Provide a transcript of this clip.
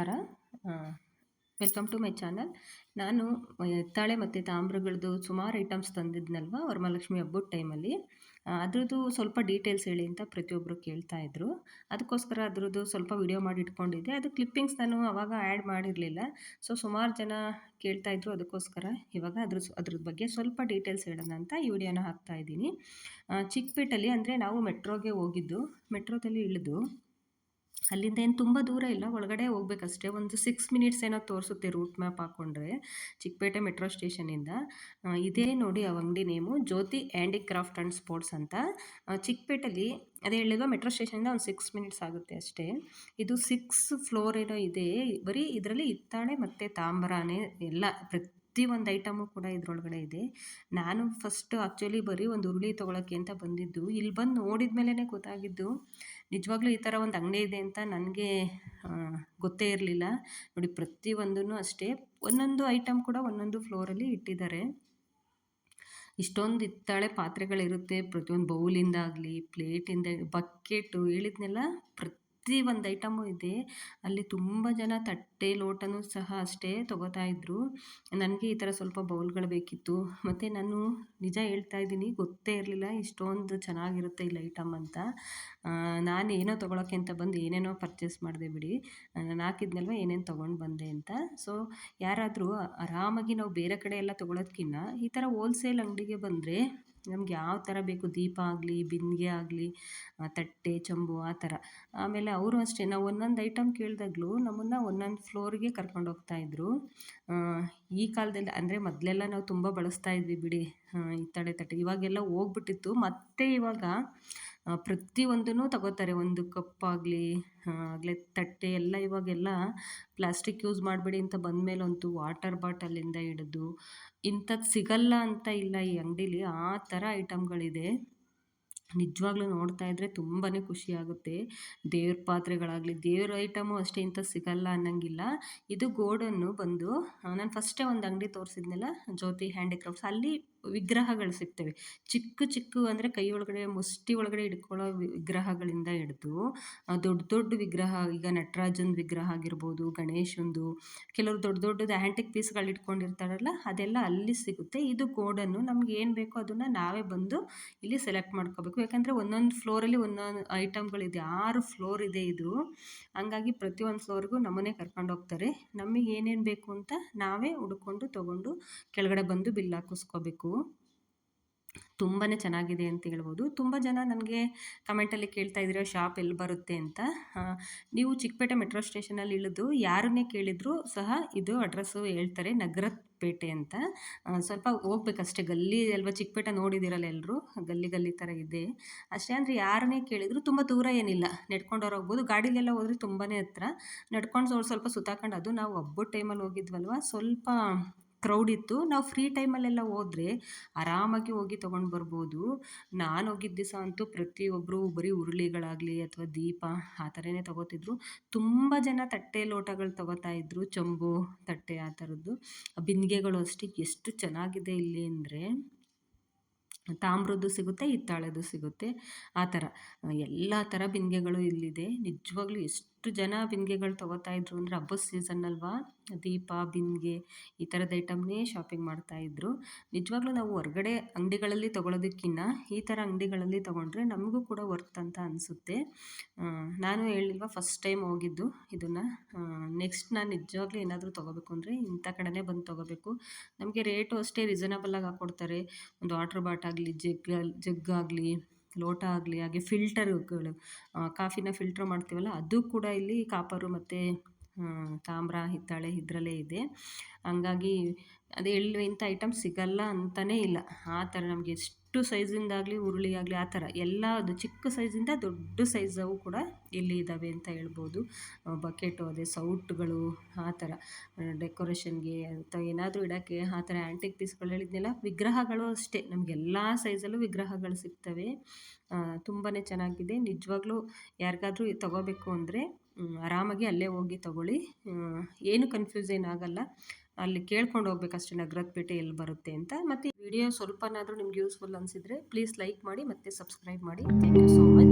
ನಮಸ್ಕಾರ. Welcome to my channel ನಾನು ಎತ್ತಾಳೆ ಮತ್ತು ತಾಮ್ರಗಳದ್ದು ಸುಮಾರು ಐಟಮ್ಸ್ ತಂದಿದ್ನಲ್ವ ವರಮಹಾಲಕ್ಷ್ಮಿ ಹಬ್ಬದ ಟೈಮಲ್ಲಿ ಅದ್ರದ್ದು ಸ್ವಲ್ಪ ಡೀಟೇಲ್ಸ್ ಹೇಳಿ ಅಂತ ಪ್ರತಿಯೊಬ್ಬರು ಕೇಳ್ತಾ ಇದ್ರು. ಅದಕ್ಕೋಸ್ಕರ ಅದ್ರದ್ದು ಸ್ವಲ್ಪ ವಿಡಿಯೋ ಮಾಡಿ ಇಟ್ಕೊಂಡಿದ್ದೆ. ಅದು ಕ್ಲಿಪ್ಪಿಂಗ್ಸ್ ನಾನು ಅವಾಗ ಆ್ಯಡ್ ಮಾಡಿರಲಿಲ್ಲ. ಸೊ ಸುಮಾರು ಜನ ಕೇಳ್ತಾ ಇದ್ರು. ಅದಕ್ಕೋಸ್ಕರ ಇವಾಗ ಅದ್ರ ಅದ್ರ ಬಗ್ಗೆ ಸ್ವಲ್ಪ ಡೀಟೇಲ್ಸ್ ಹೇಳೋಣ ಅಂತ ಈ ವಿಡಿಯೋನ ಹಾಕ್ತಾ ಇದ್ದೀನಿ. ಚಿಕ್ಕಪೇಟಲ್ಲಿ ಅಂದರೆ ನಾವು ಮೆಟ್ರೋಗೆ ಹೋಗಿದ್ದು ಮೆಟ್ರೋದಲ್ಲಿ ಇಳಿದು ಅಲ್ಲಿಂದ ಏನು ತುಂಬ ದೂರ ಇಲ್ಲ, ಒಳಗಡೆ ಹೋಗ್ಬೇಕಷ್ಟೇ. ಒಂದು ಸಿಕ್ಸ್ ಮಿನಿಟ್ಸ್ ಏನೋ ತೋರಿಸುತ್ತೆ ರೂಟ್ ಮ್ಯಾಪ್ ಹಾಕ್ಕೊಂಡ್ರೆ ಚಿಕ್ಕಪೇಟೆ ಮೆಟ್ರೋ ಸ್ಟೇಷನಿಂದ ಇದೇ. ನೋಡಿ ಆ ಅಂಗಡಿ name Jyothi craft and sports ಅಂತ. ಚಿಕ್ಕಪೇಟೆಲಿ ಅದೇ ಹೇಳಿದ ಮೆಟ್ರೋ ಸ್ಟೇಷನಿಂದ ಒಂದು ಸಿಕ್ಸ್ ಮಿನಿಟ್ಸ್ ಆಗುತ್ತೆ ಅಷ್ಟೇ. ಇದು ಸಿಕ್ಸ್ ಫ್ಲೋರ್ ಏನೋ ಇದೆ. ಬರೀ ಇದರಲ್ಲಿ ಹಿತ್ತಾಳೆ ಮತ್ತು ತಾಮ್ರಾನೇ ಎಲ್ಲ, ಪ್ರತಿ ಒಂದು ಐಟಮು ಕೂಡ ಇದರೊಳಗಡೆ ಇದೆ. ನಾನು ಫಸ್ಟ್ ಆ್ಯಕ್ಚುಲಿ ಬರೀ ಒಂದು ಉರುಳಿ ತೊಗೊಳಕ್ಕೆ ಅಂತ ಬಂದಿದ್ದು. ಇಲ್ಲಿ ಬಂದು ನೋಡಿದ ಮೇಲೇ ಗೊತ್ತಾಗಿದ್ದು. ನಿಜವಾಗ್ಲೂ ಈ ಥರ ಒಂದು ಅಂಗಡಿ ಇದೆ ಅಂತ ನನಗೆ ಗೊತ್ತೇ ಇರಲಿಲ್ಲ. ನೋಡಿ ಪ್ರತಿಯೊಂದೂ ಅಷ್ಟೇ. ಒಂದೊಂದು ಐಟಮ್ ಕೂಡ ಒಂದೊಂದು ಫ್ಲೋರಲ್ಲಿ ಇಟ್ಟಿದ್ದಾರೆ. ಇಷ್ಟೊಂದು ಹಿತ್ತಾಳೆ ಪಾತ್ರೆಗಳಿರುತ್ತೆ. ಪ್ರತಿಯೊಂದು ಬೌಲಿಂದಾಗಲಿ, ಪ್ಲೇಟಿಂದ, ಬಕೆಟು ಹೇಳಿದ್ನೆಲ್ಲ ಪ್ರತಿ ಪ್ರತಿ ಒಂದು ಐಟಮು ಇದೆ. ಅಲ್ಲಿ ತುಂಬ ಜನ ತಟ್ಟೆ ಲೋಟನೂ ಸಹ ಅಷ್ಟೇ ತೊಗೋತಾ ಇದ್ದರು ನನಗೆ ಈ ಥರ ಸ್ವಲ್ಪ ಬೌಲ್ಗಳು ಬೇಕಿತ್ತು. ಮತ್ತು ನಾನು ನಿಜ ಹೇಳ್ತಾ ಇದ್ದೀನಿ, ಗೊತ್ತೇ ಇರಲಿಲ್ಲ ಇಷ್ಟೊಂದು ಚೆನ್ನಾಗಿರುತ್ತೆ ಇಲ್ಲಿ ಐಟಮ್ ಅಂತ. ನಾನು ಏನೋ ತೊಗೊಳಕ್ಕೆ ಅಂತ ಬಂದು ಏನೇನೋ ಪರ್ಚೇಸ್ ಮಾಡಿದೆ ಬಿಡಿ. ನಾನು ಹಾಕಿದ್ನಲ್ವ, ಏನೇನು ತೊಗೊಂಡು ಬಂದೆ ಅಂತ. ಸೊ ಯಾರಾದರೂ ಆರಾಮಾಗಿ ನಾವು ಬೇರೆ ಕಡೆ ಎಲ್ಲ ತೊಗೊಳೋದ್ಕಿಂತ ಈ ಥರ ಹೋಲ್ಸೇಲ್ ಅಂಗಡಿಗೆ ಬಂದರೆ ನಮ್ಗೆ ಯಾವ ಥರ ಬೇಕು? ದೀಪ ಆಗಲಿ, ಬಿಂದಿಗೆ ಆಗಲಿ ತಟ್ಟೆ, ಚಂಬು ಆ ಥರ ಆಮೇಲೆ ಅವರು ಅಷ್ಟೇ. ನಾವು ಒಂದೊಂದು ಐಟಮ್ ಕೇಳಿದಾಗ್ಲೂ ನಮ್ಮನ್ನು ಒಂದೊಂದು ಫ್ಲೋರಿಗೆ ಕರ್ಕೊಂಡು ಹೋಗ್ತಾಯಿದ್ರು ಈ ಕಾಲದಲ್ಲಿ ಅಂದರೆ ಮೊದಲೆಲ್ಲ ನಾವು ತುಂಬ ಬಳಸ್ತಾ ಇದ್ವಿ ಬಿಡಿ. ಹಿತ್ತಾಳೆ ತಟ್ಟೆ. ಇವಾಗೆಲ್ಲ ಹೋಗ್ಬಿಟ್ಟಿತ್ತು. ಮತ್ತೆ ಇವಾಗ ಪ್ರತಿಯೊಂದೂ ತಗೋತಾರೆ. ಒಂದು ಕಪ್ ಆಗಲಿ ಆಗಲೇ ತಟ್ಟೆ ಎಲ್ಲ ಇವಾಗೆಲ್ಲ ಪ್ಲಾಸ್ಟಿಕ್ ಯೂಸ್ ಮಾಡಬೇಡಿ ಅಂತ ಬಂದಮೇಲಂತೂ ವಾಟರ್ ಬಾಟಲಿಂದ ಹಿಡಿದು ಇಂಥದ್ದು ಸಿಗಲ್ಲ ಅಂತ ಇಲ್ಲ ಈ ಅಂಗಡೀಲಿ. ಆ ಥರ ಐಟಮ್ಗಳಿದೆ. ನಿಜವಾಗ್ಲೂ ನೋಡ್ತಾ ಇದ್ದರೆ ತುಂಬಾ ಖುಷಿಯಾಗುತ್ತೆ. ದೇವ್ರ ಪಾತ್ರೆಗಳಾಗಲಿ, ದೇವ್ರ ಐಟಮು ಅಷ್ಟೇ ಇಂಥ ಸಿಗಲ್ಲ ಅನ್ನೋಂಗಿಲ್ಲ. ಇದು ಗೋಡನ್ನು ಬಂದು ನಾನು ಫಸ್ಟೇ ಒಂದು ಅಂಗಡಿ ತೋರಿಸಿದ್ನಲ್ಲ, ಜ್ಯೋತಿ ಹ್ಯಾಂಡಿಕ್ರಾಫ್ಟ್ಸ್ ಅಲ್ಲಿ ವಿಗ್ರಹಗಳು ಸಿಗ್ತವೆ. ಚಿಕ್ಕ ಚಿಕ್ಕ ಅಂದರೆ ಕೈ ಒಳಗಡೆ ಮುಷ್ಟಿ ಒಳಗಡೆ ಇಟ್ಕೊಳ್ಳೋ ವಿಗ್ರಹಗಳಿಂದ ಹಿಡ್ದು ದೊಡ್ಡ ದೊಡ್ಡ ವಿಗ್ರಹ, ಈಗ ನಟರಾಜನ ವಿಗ್ರಹ ಆಗಿರ್ಬೋದು, ಗಣೇಶಂದು, ಕೆಲವರು ದೊಡ್ಡ ದೊಡ್ಡದು ಆ್ಯಂಟಿಕ್ ಪೀಸ್ಗಳು ಇಟ್ಕೊಂಡಿರ್ತಾರಲ್ಲ, ಅದೆಲ್ಲ ಅಲ್ಲಿ ಸಿಗುತ್ತೆ. ಇದು ಗೋಡನ್ನು ನಮ್ಗೆ ಏನು ಬೇಕೋ ಅದನ್ನು ನಾವೇ ಬಂದು ಇಲ್ಲಿ ಸೆಲೆಕ್ಟ್ ಮಾಡ್ಕೋಬೇಕು. ಯಾಕಂದರೆ ಒಂದೊಂದು ಫ್ಲೋರಲ್ಲಿ ಒಂದೊಂದು ಐಟಮ್ಗಳಿದೆ ಆರು ಫ್ಲೋರ್ ಇದೆ ಇದು. ಹಂಗಾಗಿ ಪ್ರತಿಯೊಂದು ಫ್ಲೋರ್ಗೂ ನಮ್ಮನ್ನೇ ಕರ್ಕೊಂಡು ಹೋಗ್ತಾರೆ. ನಮಗೆ ಏನೇನು ಬೇಕು ಅಂತ ನಾವೇ ಹುಡ್ಕೊಂಡು ತೊಗೊಂಡು ಕೆಳಗಡೆ ಬಂದು ಬಿಲ್ ಹಾಕಿಸ್ಕೋಬೇಕು. ತುಂಬಾ ಚೆನ್ನಾಗಿದೆ ಅಂತ ಹೇಳ್ಬೋದು. ತುಂಬ ಜನ ನನಗೆ ಕಮೆಂಟಲ್ಲಿ ಕೇಳ್ತಾ ಇದ್ದೀರಾ ಶಾಪ್ ಎಲ್ಲಿ ಬರುತ್ತೆ? ಅಂತ. ನೀವು ಚಿಕ್ಕಪೇಟೆ ಮೆಟ್ರೋ ಸ್ಟೇಷನಲ್ಲಿ ಇಳಿದು ಯಾರನ್ನೇ ಕೇಳಿದರೂ ಸಹ ಇದು ಅಡ್ರೆಸ್ಸು ಹೇಳ್ತಾರೆ ನಗರದ ಪೇಟೆ ಅಂತ ಸ್ವಲ್ಪ ಹೋಗ್ಬೇಕಷ್ಟೇ, ಗಲ್ಲಿ ಅಲ್ವಾ, ಚಿಕ್ಕಪೇಟೆ ನೋಡಿದಿರಲ್ಲ ಎಲ್ಲರೂ ಗಲ್ಲಿ ಗಲ್ಲಿ ಥರ ಇದೆ. ಅಷ್ಟೇ ಅಂದರೆ ಯಾರನ್ನೇ ಕೇಳಿದರೂ ತುಂಬ ದೂರ ಏನಿಲ್ಲ. ನೆಡ್ಕೊಂಡು ಹೋಗ್ಬೋದು. ಗಾಡಿಲೆಲ್ಲ ಹೋದರೆ ತುಂಬಾ ಹತ್ರ. ನಡ್ಕೊಂಡು ಸ್ವಲ್ಪ ಸುತ್ತಾಕೊಂಡು, ಅದು ನಾವು ಹಬ್ಬದ ಟೈಮಲ್ಲಿ ಹೋಗಿದ್ವಲ್ವ? ಸ್ವಲ್ಪ ಕ್ರೌಡ್ ಇತ್ತು. ನಾವು ಫ್ರೀ ಟೈಮಲ್ಲೆಲ್ಲ ಹೋದ್ರೆ ಆರಾಮಾಗಿ ಹೋಗಿ ತೊಗೊಂಡು ಬರ್ಬೋದು. ನಾನು ಹೋಗಿದ್ದ ದಿವಸ ಅಂತೂ ಪ್ರತಿಯೊಬ್ಬರು ಬರೀ ಉರುಳಿಗಳಾಗಲಿ ಅಥವಾ ದೀಪ ಆ ಥರನೇ ತೊಗೋತಿದ್ರು. ತುಂಬ ಜನ ತಟ್ಟೆ ಲೋಟಗಳು ತೊಗೋತಾ ಇದ್ರು. ಚಂಬು ತಟ್ಟೆ ಆ ಥರದ್ದು ಬಿಂದಿಗೆಗಳು ಅಷ್ಟೇ. ಎಷ್ಟು ಚೆನ್ನಾಗಿದೆ ಇಲ್ಲಿ ಅಂದರೆ ತಾಮ್ರದ್ದು ಸಿಗುತ್ತೆ ಹಿತ್ತಾಳೆದು ಸಿಗುತ್ತೆ. ಆ ಥರ ಎಲ್ಲ ಥರ ಬಿಂದಿಗೆಗಳು ಇಲ್ಲಿದೆ. ನಿಜವಾಗ್ಲೂ ಎಷ್ಟು ಎಷ್ಟು ಜನ ಬಿಂದಿಗೆಗಳು ತಗೋತಾ ಇದ್ರು ಅಂದರೆ ಹಬ್ಬದ ಸೀಸನ್ ಅಲ್ವಾ? ದೀಪ, ಬಿಂದಿಗೆ ಈ ಥರದ ಐಟಮ್ನೇ ಶಾಪಿಂಗ್ ಮಾಡ್ತಾ ಮಾಡ್ತಾಯಿದ್ರು ನಿಜವಾಗ್ಲೂ ನಾವು ಹೊರಗಡೆ ಅಂಗಡಿಗಳಲ್ಲಿ ತಗೊಳ್ಳೋದಕ್ಕಿಂತ ಈ ಥರ ಅಂಗಡಿಗಳಲ್ಲಿ ತಗೊಂಡ್ರೆ ನಮಗೂ ಕೂಡ ವರ್ತ್ ಅಂತ ಅನಿಸುತ್ತೆ. ನಾನು ಹೇಳಿಲ್ವಾ ಫಸ್ಟ್ ಟೈಮ್ ಹೋಗಿದ್ದು ಇದನ್ನು. ನೆಕ್ಸ್ಟ್ ನಾನು ನಿಜವಾಗ್ಲೂ ಏನಾದರೂ ತೊಗೋಬೇಕು ಅಂದರೆ ಇಂಥ ಕಡೆನೇ ಬಂದು ತೊಗೋಬೇಕು. ನಮಗೆ ರೇಟು ಅಷ್ಟೇ ರೀಸನಬಲಾಗಿ ಹಾಕ್ಕೊಡ್ತಾರೆ ಒಂದು ವಾಟ್ರ್ ಬಾಟ್ ಆಗಲಿ, ಜಗ್, ಜಗ್ಗಾಗಲಿ ಲೋಟ ಆಗಲಿ, ಹಾಗೆ ಫಿಲ್ಟರುಗಳು ಕಾಫಿನ ಫಿಲ್ಟ್ರ್ ಮಾಡ್ತೀವಲ್ಲ, ಅದು ಕೂಡ ಇಲ್ಲಿ ಕಾಪರು ಮತ್ತು ತಾಮ್ರ, ಹಿತ್ತಾಳೆ ಇದರಲ್ಲೇ ಇದೆ. ಹಂಗಾಗಿ ಅದೇ ಎಳ್ಳು ಇಂಥ ಐಟಮ್ ಸಿಗಲ್ಲ ಅಂತಲೇ ಇಲ್ಲ. ಆ ಥರ ನಮಗೆ ಎಷ್ಟು ಸೈಜಿಂದಾಗಲಿ ಉರುಳಿ ಆಗಲಿ ಆ ಥರ ಎಲ್ಲ ಅದು ಚಿಕ್ಕ ಸೈಜಿಂದ ದೊಡ್ಡ ಸೈಜವು ಕೂಡ ಇಲ್ಲಿ ಇದ್ದಾವೆ ಅಂತ ಹೇಳ್ಬೋದು. ಬಕೆಟು ಅದೇ ಸೌಟ್ಗಳು, ಆ ಥರ. ಡೆಕೋರೇಷನ್ಗೆ ಅಂತ ಏನಾದರೂ ಇಡೋಕ್ಕೆ ಆ ಥರ ಆ್ಯಂಟಿಕ್ ಪೀಸ್ಗಳು ಹೇಳಿದ್ನೆಲ್ಲ, ವಿಗ್ರಹಗಳು ಅಷ್ಟೇ. ನಮಗೆಲ್ಲ ಸೈಜಲ್ಲೂ ವಿಗ್ರಹಗಳು ಸಿಗ್ತವೆ. ತುಂಬಾ ಚೆನ್ನಾಗಿದೆ. ನಿಜವಾಗ್ಲೂ ಯಾರಿಗಾದರೂ ತೊಗೋಬೇಕು ಅಂದರೆ ಆರಾಮಾಗಿ ಅಲ್ಲೇ ಹೋಗಿ ತೊಗೊಳ್ಳಿ. ಏನು ಕನ್ಫ್ಯೂಸ್ ಏನಾಗಲ್ಲ. ಅಲ್ಲಿ ಕೇಳ್ಕೊಂಡು ಹೋಗ್ಬೇಕಷ್ಟೇ ನಗರದ ಪೇಟೆ ಎಲ್ಲಿ ಬರುತ್ತೆ ಅಂತ. ಮತ್ತು ವಿಡಿಯೋ ಸ್ವಲ್ಪನಾದರೂ ನಿಮ್ಗೆ ಯೂಸ್ಫುಲ್ ಅನ್ಸಿದ್ರೆ ಪ್ಲೀಸ್ ಲೈಕ್ ಮಾಡಿ ಮತ್ತು ಸಬ್ಸ್ಕ್ರೈಬ್ ಮಾಡಿ. Thank you so much